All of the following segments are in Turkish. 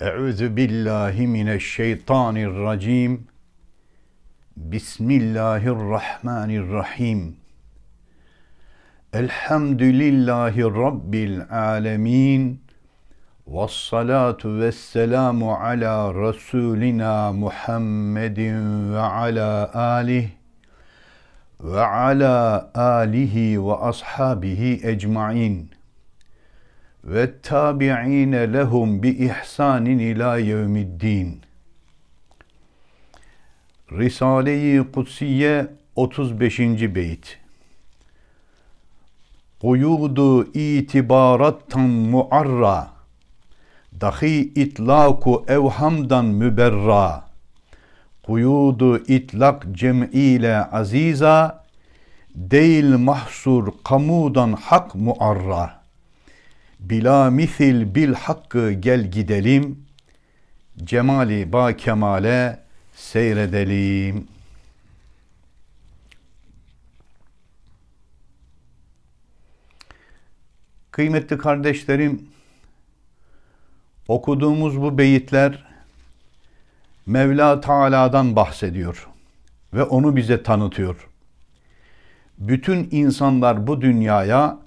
Euzu billahi mineşşeytanirracim. Bismillahirrahmanirrahim. Elhamdülillahi Rabbil alemin. Vessalatu vesselamu ala Resulina Muhammedin ve ala alih ve ala alihi ve ashabihi ecmain ve tabi'ine lehum bi ihsanin ila yevmiddin. Risale-i Kutsiye 35. beyt. Kuyudu itibarattan muarra dahi itlaku evhamdan müberra kuyudu itlak cem'iyle aziza değil mahsur kamudan hak muarra bila misil bil hakkı gel gidelim cemali ba kemale seyredelim. Kıymetli kardeşlerim, okuduğumuz bu beyitler Mevla Teala'dan bahsediyor ve onu bize tanıtıyor. Bütün insanlar bu dünyaya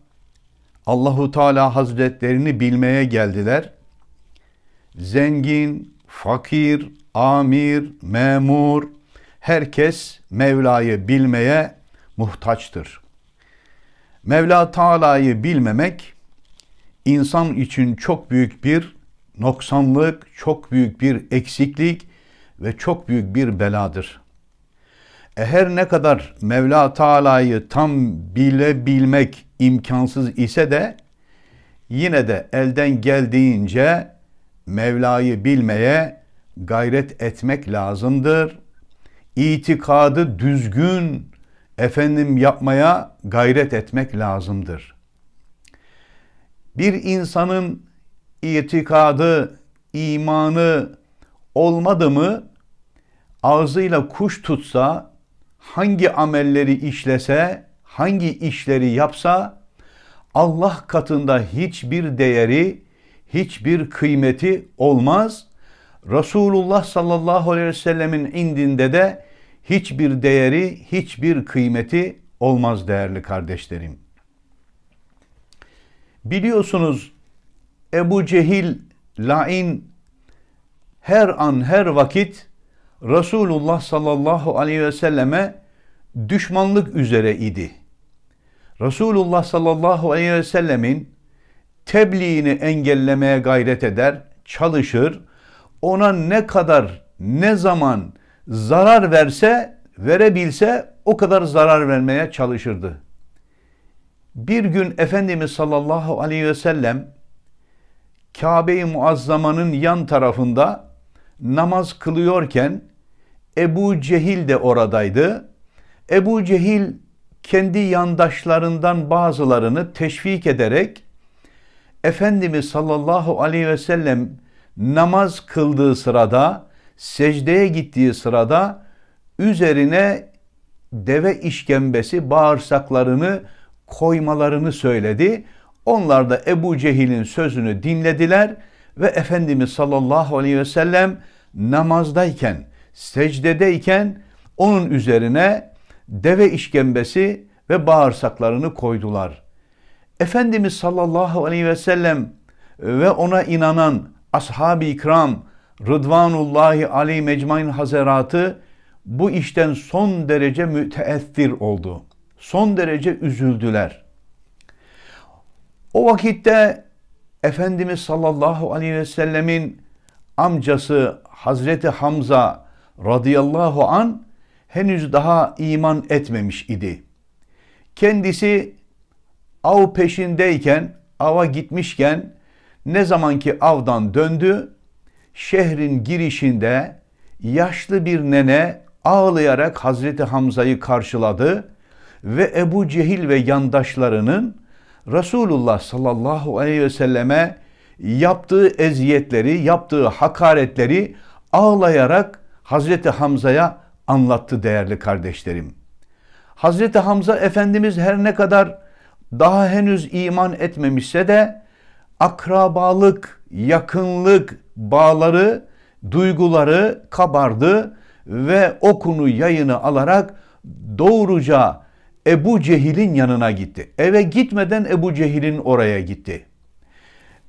Allahu Teala Hazretlerini bilmeye geldiler. Zengin, fakir, amir, memur herkes Mevla'yı bilmeye muhtaçtır. Mevla Teala'yı bilmemek insan için çok büyük bir noksanlık, çok büyük bir eksiklik ve çok büyük bir beladır. E her ne kadar Mevla Teala'yı tam bilebilmek imkansız ise de yine de elden geldiğince Mevla'yı bilmeye gayret etmek lazımdır. İtikadı düzgün efendim yapmaya gayret etmek lazımdır. Bir insanın itikadı, imanı olmadı mı ağzıyla kuş tutsa, hangi amelleri işlese, hangi işleri yapsa Allah katında hiçbir değeri, hiçbir kıymeti olmaz. Resulullah sallallahu aleyhi ve sellemin indinde de hiçbir değeri, hiçbir kıymeti olmaz değerli kardeşlerim. Biliyorsunuz Ebu Cehil lain her an her vakit Resulullah sallallahu aleyhi ve selleme düşmanlık üzere idi. Resulullah sallallahu aleyhi ve sellemin tebliğini engellemeye gayret eder, çalışır. Ona ne kadar, ne zaman zarar verse, verebilse o kadar zarar vermeye çalışırdı. Bir gün Efendimiz sallallahu aleyhi ve sellem Kabe-i Muazzama'nın yan tarafında namaz kılıyorken Ebu Cehil de oradaydı. Ebu Cehil kendi yandaşlarından bazılarını teşvik ederek Efendimiz sallallahu aleyhi ve sellem namaz kıldığı sırada, secdeye gittiği sırada üzerine deve işkembesi bağırsaklarını koymalarını söyledi. Onlar da Ebu Cehil'in sözünü dinlediler ve Efendimiz sallallahu aleyhi ve sellem namazdayken, secdedeyken onun üzerine deve işkembesi ve bağırsaklarını koydular. Efendimiz sallallahu aleyhi ve sellem ve ona inanan ashab-ı ikram Rıdvanullahi aleyhi mecmain hazeratı bu işten son derece müteessir oldu. Son derece üzüldüler. O vakitte Efendimiz sallallahu aleyhi ve sellemin amcası Hazreti Hamza radıyallahu an henüz daha iman etmemiş idi. Kendisi av peşindeyken, ava gitmişken ne zamanki avdan döndü, şehrin girişinde yaşlı bir nene ağlayarak Hazreti Hamza'yı karşıladı ve Ebu Cehil ve yandaşlarının Resulullah sallallahu aleyhi ve selleme yaptığı eziyetleri, yaptığı hakaretleri ağlayarak Hazreti Hamza'ya anlattı değerli kardeşlerim. Hazreti Hamza Efendimiz her ne kadar daha henüz iman etmemişse de akrabalık yakınlık bağları, duyguları kabardı ve okunu yayını alarak doğruca Ebu Cehil'in yanına gitti. Eve gitmeden Ebu Cehil'in oraya gitti.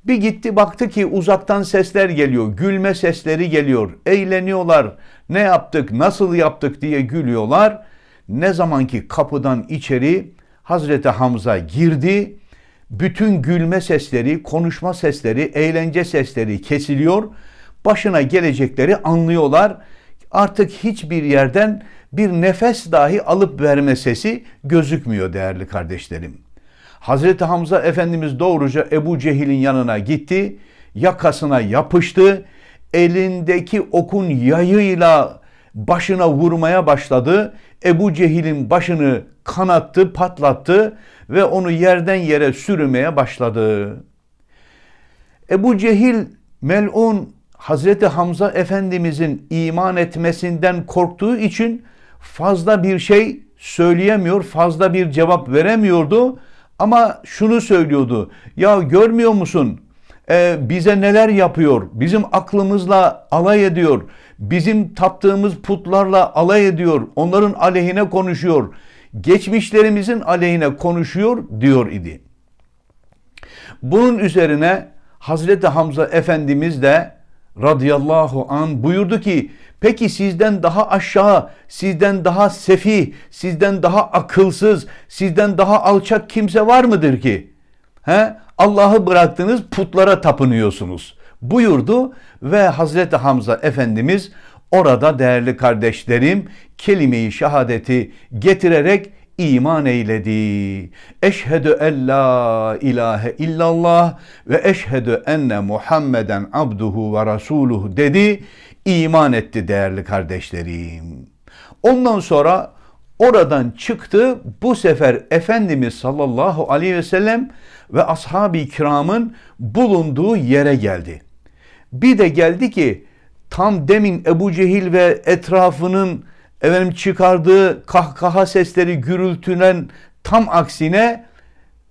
Bir gitti baktı ki uzaktan sesler geliyor, gülme sesleri geliyor, eğleniyorlar. Ne yaptık, nasıl yaptık diye gülüyorlar. Ne zaman ki kapıdan içeri Hazreti Hamza girdi, bütün gülme sesleri, konuşma sesleri, eğlence sesleri kesiliyor. Başına gelecekleri anlıyorlar. Artık hiçbir yerden bir nefes dahi alıp verme sesi gözükmüyor değerli kardeşlerim. Hazreti Hamza Efendimiz doğruca Ebu Cehil'in yanına gitti, yakasına yapıştı, elindeki okun yayıyla başına vurmaya başladı. Ebu Cehil'in başını kanattı, patlattı ve onu yerden yere sürmeye başladı. Ebu Cehil melun Hazreti Hamza Efendimizin iman etmesinden korktuğu için fazla bir şey söyleyemiyor, fazla bir cevap veremiyordu. Ama şunu söylüyordu. Ya görmüyor musun? Ee, bize neler yapıyor? Bizim aklımızla alay ediyor. Bizim taptığımız putlarla alay ediyor. Onların aleyhine konuşuyor. Geçmişlerimizin aleyhine konuşuyor diyor idi. Bunun üzerine Hazreti Hamza Efendimiz de radıyallahu an buyurdu ki peki sizden daha aşağı, sizden daha sefih, sizden daha akılsız, sizden daha alçak kimse var mıdır ki? He? Allah'ı bıraktınız putlara tapınıyorsunuz. Buyurdu ve Hazreti Hamza Efendimiz orada değerli kardeşlerim kelime-i şehadeti getirerek iman eyledi. Eşhedü en la ilahe illallah ve eşhedü enne Muhammeden abduhu ve rasuluhu dedi. İman etti değerli kardeşlerim. Ondan sonra oradan çıktı. Bu sefer Efendimiz sallallahu aleyhi ve sellem ve ashab-ı kiramın bulunduğu yere geldi. Bir de geldi ki tam demin Ebu Cehil ve etrafının efendim çıkardığı kahkaha sesleri gürültülen tam aksine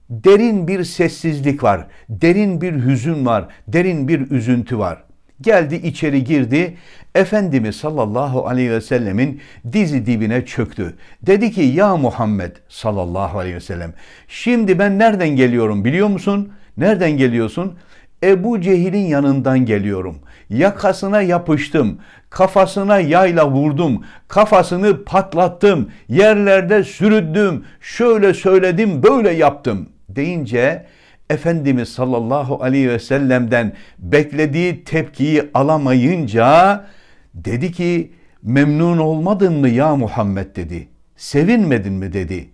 derin bir sessizlik var. Derin bir hüzün var. Derin bir üzüntü var. Geldi içeri girdi. Efendimiz sallallahu aleyhi ve sellemin dizi dibine çöktü. Dedi ki ya Muhammed sallallahu aleyhi ve sellem şimdi ben nereden geliyorum biliyor musun? Nereden geliyorsun? Ebu Cehil'in yanından geliyorum. Yakasına yapıştım. Kafasına yayla vurdum. Kafasını patlattım. Yerlerde sürüddüm. Şöyle söyledim, böyle yaptım deyince Efendimiz sallallahu aleyhi ve sellem'den beklediği tepkiyi alamayınca dedi ki memnun olmadın mı ya Muhammed dedi. Sevinmedin mi dedi.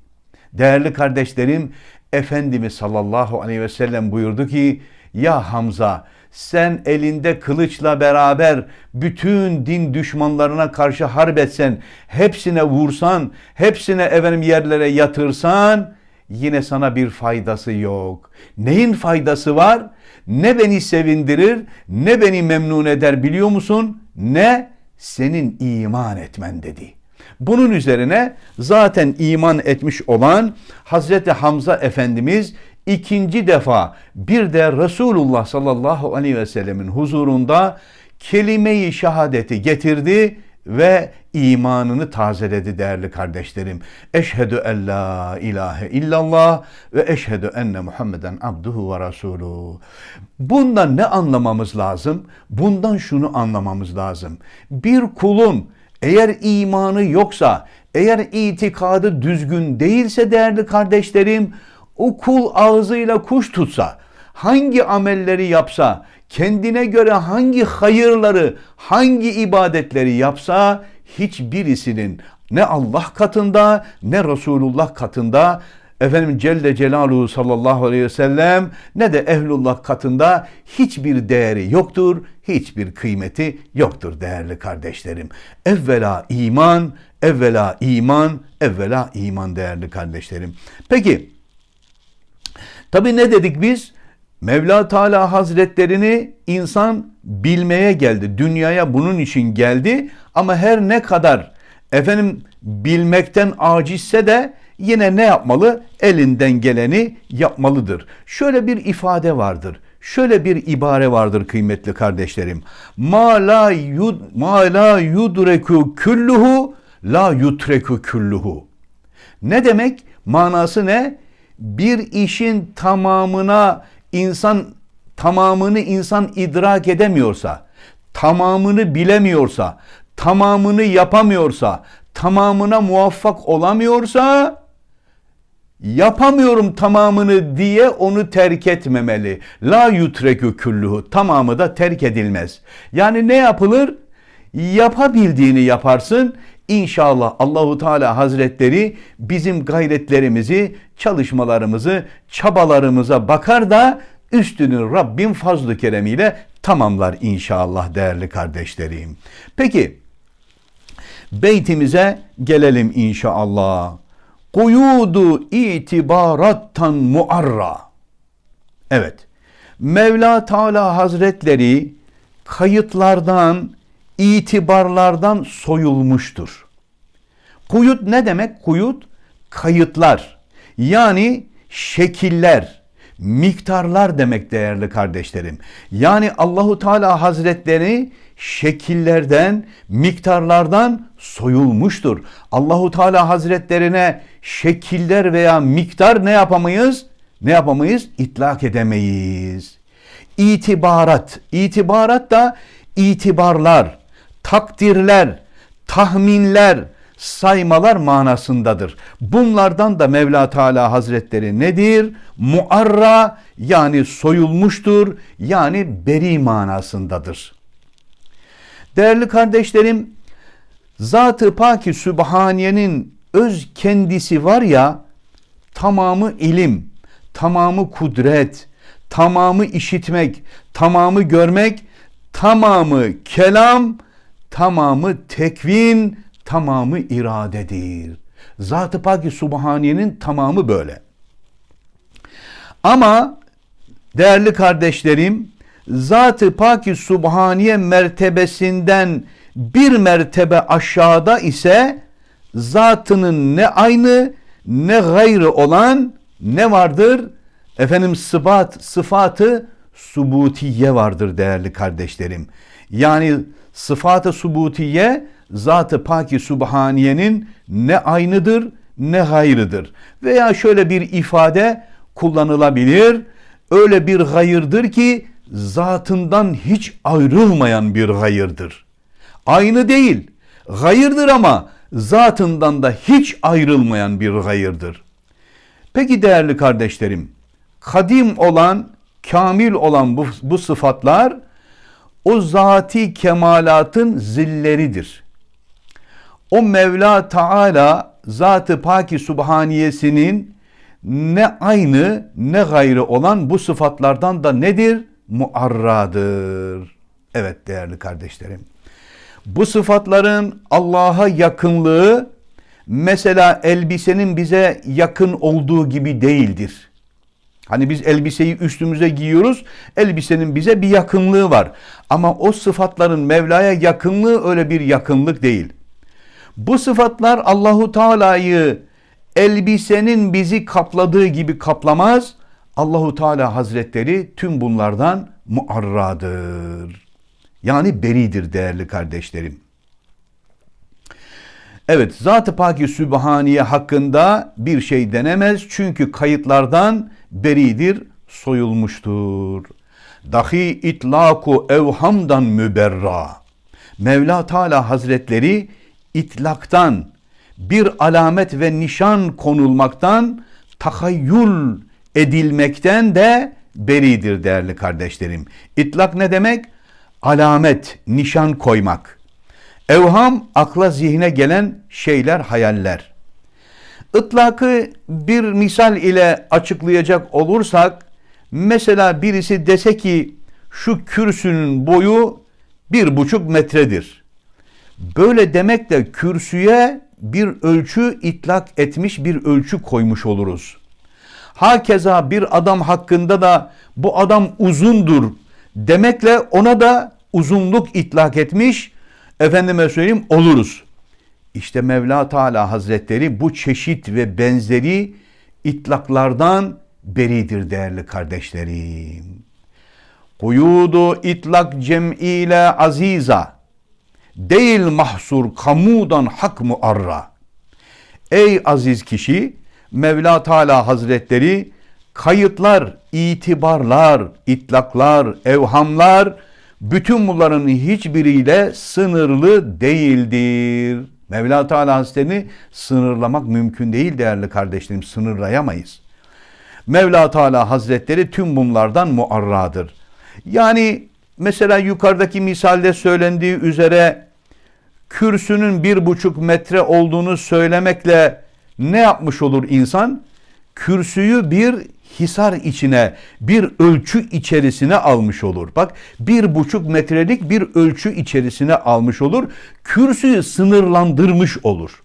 Değerli kardeşlerim Efendimiz sallallahu aleyhi ve sellem buyurdu ki ya Hamza sen elinde kılıçla beraber bütün din düşmanlarına karşı harp etsen, hepsine vursan, hepsine efendim yerlere yatırsan yine sana bir faydası yok. Neyin faydası var? Ne beni sevindirir, ne beni memnun eder biliyor musun? Ne? Senin iman etmen dedi. Bunun üzerine zaten iman etmiş olan Hazreti Hamza Efendimiz ikinci defa bir de Resulullah sallallahu aleyhi ve sellemin huzurunda kelime-i şehadeti getirdi ve imanını tazeledi değerli kardeşlerim. Eşhedü en la ilahe illallah ve eşhedü enne Muhammeden abduhu ve rasuluhu. Bundan ne anlamamız lazım? Bundan şunu anlamamız lazım. Bir kulun eğer imanı yoksa, eğer itikadı düzgün değilse değerli kardeşlerim, o kul ağzıyla kuş tutsa, hangi amelleri yapsa, kendine göre hangi hayırları, hangi ibadetleri yapsa hiçbirisinin ne Allah katında ne Resulullah katında efendim Celle Celaluhu sallallahu aleyhi ve sellem ne de ehlullah katında hiçbir değeri yoktur, hiçbir kıymeti yoktur değerli kardeşlerim. Evvela iman, evvela iman, evvela iman değerli kardeşlerim. Peki Tabi ne dedik biz? Mevla Teala Hazretlerini insan bilmeye geldi. Dünyaya bunun için geldi. Ama her ne kadar efendim bilmekten acizse de yine ne yapmalı? Elinden geleni yapmalıdır. Şöyle bir ifade vardır. Şöyle bir ibare vardır kıymetli kardeşlerim. Ma la yud ma la yudreku kulluhu la yutreku kulluhu. Ne demek? Manası ne? Bir işin tamamına insan tamamını insan idrak edemiyorsa, tamamını bilemiyorsa, tamamını yapamıyorsa, tamamına muvaffak olamıyorsa yapamıyorum tamamını diye onu terk etmemeli. La yutrekü külluhu tamamı da terk edilmez. Yani ne yapılır? Yapabildiğini yaparsın. İnşallah Allahu Teala Hazretleri bizim gayretlerimizi, çalışmalarımızı, çabalarımıza bakar da üstünü Rabbim fazlı keremiyle tamamlar inşallah değerli kardeşlerim. Peki beytimize gelelim inşallah. Kuyudu itibarattan muarra. Evet. Mevla Teala Hazretleri kayıtlardan, itibarlardan soyulmuştur. Kuyut ne demek? Kuyut kayıtlar. Yani şekiller, miktarlar demek değerli kardeşlerim. Yani Allahu Teala Hazretleri şekillerden, miktarlardan soyulmuştur. Allahu Teala Hazretlerine şekiller veya miktar ne yapamayız? Ne yapamayız? İtlak edemeyiz. İtibarat, itibarat da itibarlar, takdirler, tahminler, saymalar manasındadır. Bunlardan da Mevla Teala Hazretleri nedir? Muarra yani soyulmuştur yani beri manasındadır. Değerli kardeşlerim, Zat-ı Paki Sübhaniye'nin öz kendisi var ya, tamamı ilim, tamamı kudret, tamamı işitmek, tamamı görmek, tamamı kelam, tamamı tekvin, tamamı iradedir. Zat-ı Paki Subhaniye'nin tamamı böyle. Ama değerli kardeşlerim, Zat-ı Paki Subhaniye mertebesinden bir mertebe aşağıda ise zatının ne aynı ne gayrı olan ne vardır? Efendim sıfat, sıfatı subutiye vardır değerli kardeşlerim. Yani sıfatı subutiye Zat-ı Paki Subhaniye'nin ne aynıdır ne gayrıdır. Veya şöyle bir ifade kullanılabilir. Öyle bir gayırdır ki zatından hiç ayrılmayan bir gayırdır. Aynı değil, gayırdır ama zatından da hiç ayrılmayan bir gayırdır. Peki değerli kardeşlerim, kadim olan, kamil olan bu, bu sıfatlar o zati kemalatın zilleridir. O Mevla Teala Zat-ı Paki Subhaniyesinin ne aynı ne gayrı olan bu sıfatlardan da nedir? Muarradır. Evet değerli kardeşlerim. Bu sıfatların Allah'a yakınlığı mesela elbisenin bize yakın olduğu gibi değildir. Hani biz elbiseyi üstümüze giyiyoruz, elbisenin bize bir yakınlığı var. Ama o sıfatların Mevla'ya yakınlığı öyle bir yakınlık değil. Bu sıfatlar Allahu Teala'yı elbisenin bizi kapladığı gibi kaplamaz. Allahu Teala Hazretleri tüm bunlardan muarradır. Yani beridir değerli kardeşlerim. Evet, Zat-ı Paki Sübhaniye hakkında bir şey denemez çünkü kayıtlardan beridir, soyulmuştur. Dahi itlaku evhamdan müberra. Mevla Teala Hazretleri itlaktan, bir alamet ve nişan konulmaktan, tahayyül edilmekten de beridir değerli kardeşlerim. İtlak ne demek? Alamet, nişan koymak. Evham, akla zihne gelen şeyler, hayaller. Itlakı bir misal ile açıklayacak olursak, mesela birisi dese ki şu kürsünün boyu bir buçuk metredir. Böyle demekle kürsüye bir ölçü itlak etmiş bir ölçü koymuş oluruz. Hakeza bir adam hakkında da bu adam uzundur demekle ona da uzunluk itlak etmiş efendime söyleyeyim oluruz. İşte Mevla Teala Hazretleri bu çeşit ve benzeri itlaklardan beridir değerli kardeşlerim. Kuyudu itlak cem'iyle aziza. Değil mahsur kamudan hak muarra. Ey aziz kişi, Mevla Teala Hazretleri kayıtlar, itibarlar, itlaklar, evhamlar bütün bunların hiçbiriyle sınırlı değildir. Mevla Teala Hazretlerini sınırlamak mümkün değil değerli kardeşlerim, sınırlayamayız. Mevla Teala Hazretleri tüm bunlardan muarradır. Yani mesela yukarıdaki misalde söylendiği üzere kürsünün bir buçuk metre olduğunu söylemekle ne yapmış olur insan? Kürsüyü bir hisar içine, bir ölçü içerisine almış olur. Bak bir buçuk metrelik bir ölçü içerisine almış olur. Kürsüyü sınırlandırmış olur.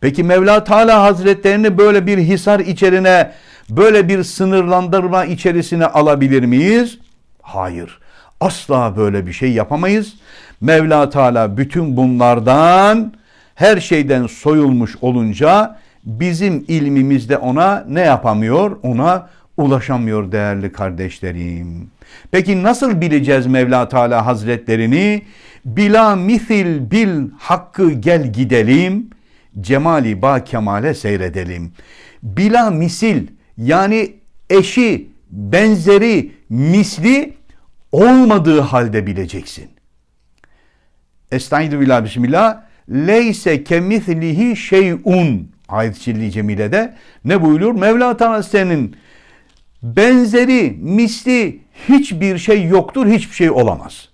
Peki Mevla Teala Hazretlerini böyle bir hisar içerine, böyle bir sınırlandırma içerisine alabilir miyiz? Hayır. Asla böyle bir şey yapamayız. Mevla Teala bütün bunlardan her şeyden soyulmuş olunca bizim ilmimizde ona ne yapamıyor? Ona ulaşamıyor değerli kardeşlerim. Peki nasıl bileceğiz Mevla Teala Hazretlerini? Bila mithil bil hakkı gel gidelim, cemali ba kemale seyredelim. Bila misil yani eşi, benzeri, misli olmadığı halde bileceksin. Estaizu billah bismillah. Leyse kemithlihi şeyun. Ayet-i Cemile'de ne buyuruyor? Mevla senin benzeri, misli hiçbir şey yoktur, hiçbir şey olamaz.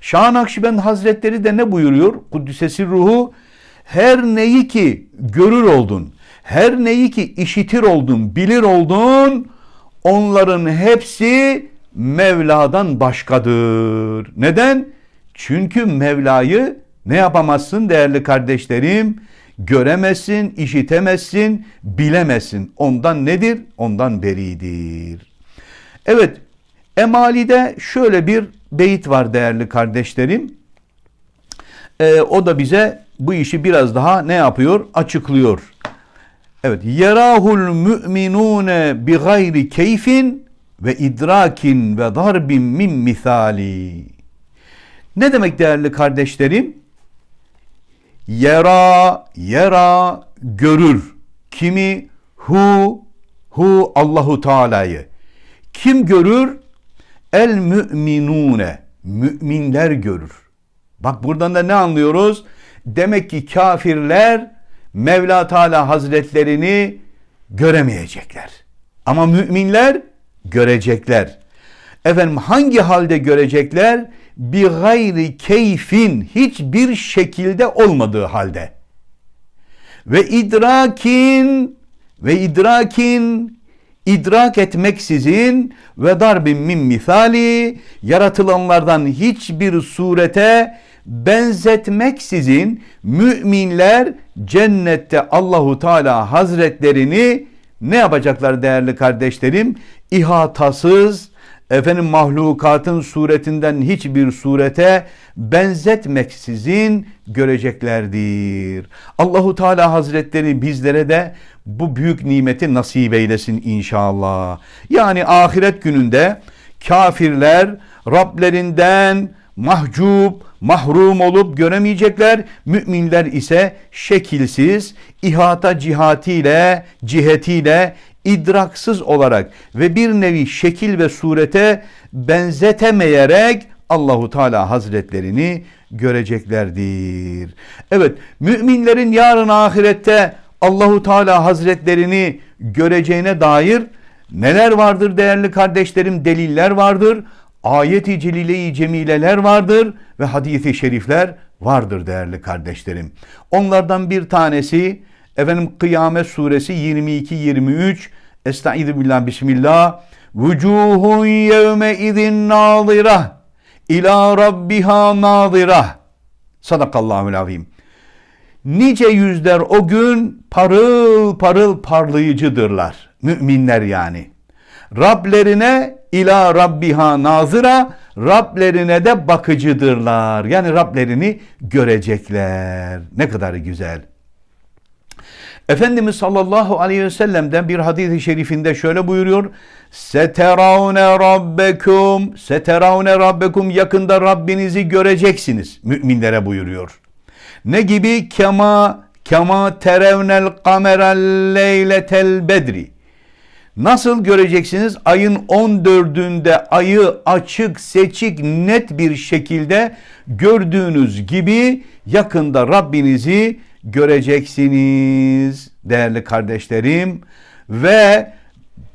Şah Nakşibend Hazretleri de ne buyuruyor? Kuddisesi ruhu her neyi ki görür oldun, her neyi ki işitir oldun, bilir oldun, onların hepsi Mevla'dan başkadır. Neden? Çünkü Mevla'yı ne yapamazsın değerli kardeşlerim? Göremezsin, işitemezsin, bilemezsin. Ondan nedir? Ondan beridir. Evet, Emali'de şöyle bir beyit var değerli kardeşlerim. Ee, o da bize bu işi biraz daha ne yapıyor? Açıklıyor. Evet, yerahul müminune bi gayri keyfin ve idrakin ve darbin min misali. Ne demek değerli kardeşlerim? Yera, yera görür. Kimi? Hu, hu Allahu Teala'yı. Kim görür? El müminune. Müminler görür. Bak buradan da ne anlıyoruz? Demek ki kafirler Mevla Teala Hazretlerini göremeyecekler. Ama müminler görecekler. Efendim hangi halde görecekler? Bir gayri keyfin hiçbir şekilde olmadığı halde. Ve idrakin ve idrakin idrak etmeksizin ve darbin min misali yaratılanlardan hiçbir surete benzetmeksizin müminler cennette Allahu Teala Hazretlerini ne yapacaklar değerli kardeşlerim? İhatasız, efendim mahlukatın suretinden hiçbir surete benzetmeksizin göreceklerdir. Allahu Teala Hazretleri bizlere de bu büyük nimeti nasip eylesin inşallah. Yani ahiret gününde kafirler Rablerinden mahcup, mahrum olup göremeyecekler. Müminler ise şekilsiz, ihata cihatiyle, cihetiyle idraksız olarak ve bir nevi şekil ve surete benzetemeyerek Allahu Teala Hazretlerini göreceklerdir. Evet, müminlerin yarın ahirette Allahu Teala Hazretlerini göreceğine dair neler vardır değerli kardeşlerim? Deliller vardır. Ayet-i celile-i cemileler vardır ve hadisi şerifler vardır değerli kardeşlerim. Onlardan bir tanesi efendim Kıyamet suresi 22 23 Estaizu billah bismillah. Vucuhun yevme izin nazira ila rabbiha nazira. Sadakallahul azim. Nice yüzler o gün parıl parıl parlayıcıdırlar. Müminler yani. Rablerine ila rabbiha nazıra Rablerine de bakıcıdırlar. Yani Rablerini görecekler. Ne kadar güzel. Efendimiz sallallahu aleyhi ve sellem'den bir hadis-i şerifinde şöyle buyuruyor. Seteravne rabbekum, seteravne rabbekum yakında Rabbinizi göreceksiniz müminlere buyuruyor. Ne gibi? Kema kema terevnel kamerel leyletel bedri. Nasıl göreceksiniz? Ayın 14'ünde ayı açık, seçik, net bir şekilde gördüğünüz gibi yakında Rabbinizi göreceksiniz değerli kardeşlerim. Ve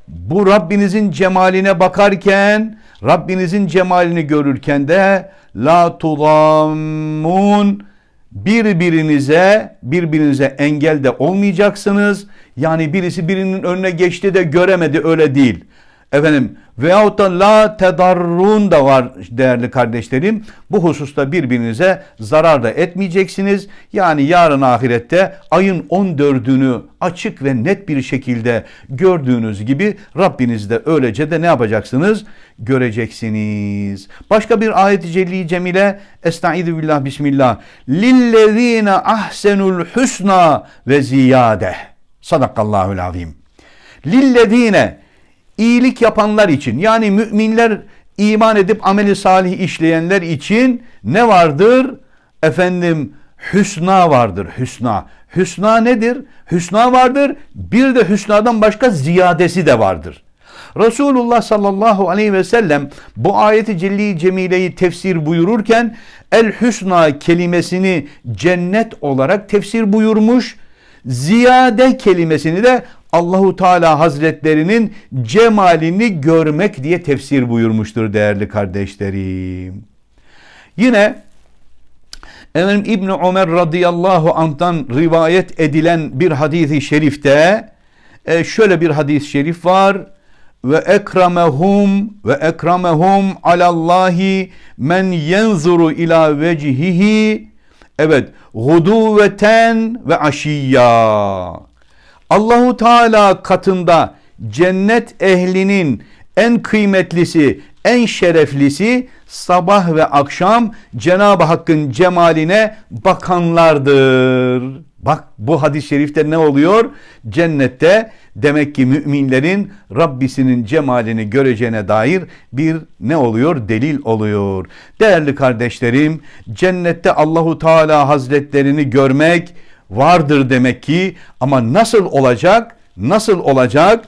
bu Rabbinizin cemaline bakarken, Rabbinizin cemalini görürken de la tulammun birbirinize birbirinize engel de olmayacaksınız. Yani birisi birinin önüne geçti de göremedi öyle değil. Efendim veyahut da la tedarrun da var değerli kardeşlerim. Bu hususta birbirinize zarar da etmeyeceksiniz. Yani yarın ahirette ayın 14'ünü açık ve net bir şekilde gördüğünüz gibi Rabbiniz de öylece de ne yapacaksınız? Göreceksiniz. Başka bir ayet-i celli cemile Estaizu billah bismillah. Lillezine ahsenul husna ve ziyade. Sadakallahul azim. Lillezine iyilik yapanlar için yani müminler iman edip ameli salih işleyenler için ne vardır? Efendim hüsna vardır hüsna. Hüsna nedir? Hüsna vardır. Bir de hüsnadan başka ziyadesi de vardır. Resulullah sallallahu aleyhi ve sellem bu ayeti celli cemileyi tefsir buyururken el hüsna kelimesini cennet olarak tefsir buyurmuş. Ziyade kelimesini de Allahu Teala Hazretlerinin cemalini görmek diye tefsir buyurmuştur değerli kardeşlerim. Yine Efendim İbn Ömer radıyallahu anh'tan rivayet edilen bir hadisi şerifte e, şöyle bir hadis-i şerif var. Ve ekramehum ve ekramehum alallahi men yenzuru ila vecihihi evet guduveten ve aşiyya Allahu Teala katında cennet ehlinin en kıymetlisi, en şereflisi sabah ve akşam Cenab-ı Hakk'ın cemaline bakanlardır. Bak bu hadis-i şerifte ne oluyor? Cennette demek ki müminlerin Rabbisinin cemalini göreceğine dair bir ne oluyor? Delil oluyor. Değerli kardeşlerim, cennette Allahu Teala Hazretlerini görmek vardır demek ki ama nasıl olacak? Nasıl olacak?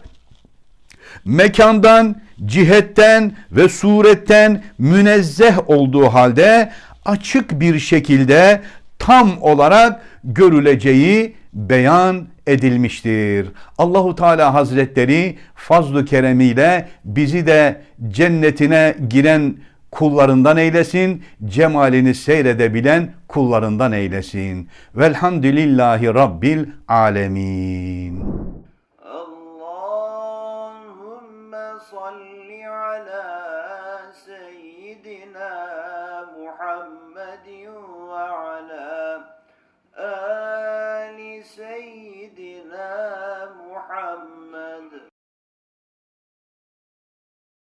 Mekandan, cihetten ve suretten münezzeh olduğu halde açık bir şekilde tam olarak görüleceği beyan edilmiştir. Allahu Teala Hazretleri fazl-ı keremiyle bizi de cennetine giren kullarından eylesin, cemalini seyredebilen kullarından eylesin. Velhamdülillahi Rabbil alemin.